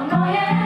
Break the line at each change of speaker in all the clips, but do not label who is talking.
Oh, no,
yeah.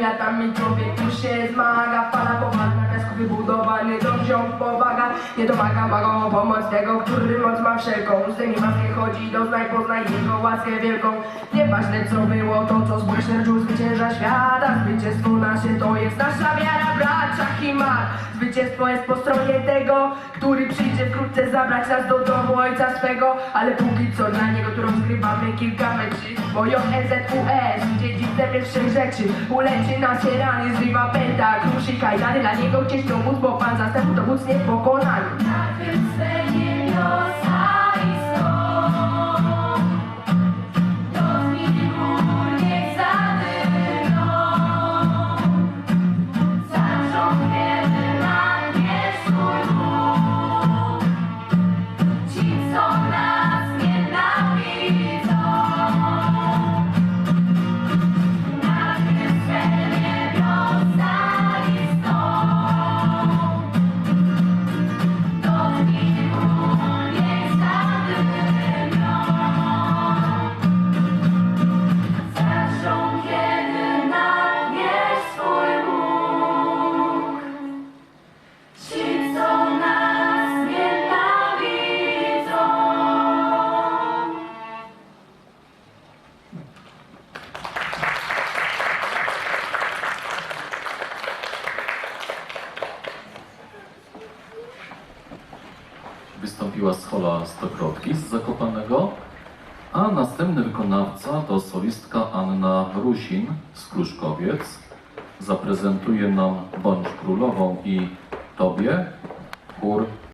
Latami człowiek już się zmaga Fala poważna, piasku wybudowany dom powaga Nie domaga ma o pomoc tego, który moc ma wszelką. Zdejmij maskę, chodzi, doznaj, poznaj jego łaskę wielką. Nieważne co było, to co zbój szerczył zwycięża świata. Zwycięstwo nasze to jest nasza wiara bracia Himar Zwycięstwo jest po stronie tego, który przyjdzie wkrótce zabrać nas do domu ojca swego. Ale póki co dla niego, którą zgrywamy kilka meczy. Moją EZUS, dziedzicem jest rzeczy. Uleczy nasze rany, zrywa pęta, kruszy kajdany Dla niego gdzieś to bo pan zastępów to wódz niepokonany
I can
Wystąpiła schola Stokrotki z Zakopanego, a następny wykonawca to solistka Anna Rusin z Kruszkowiec. Zaprezentuje nam Bądź Królową i Tobie chór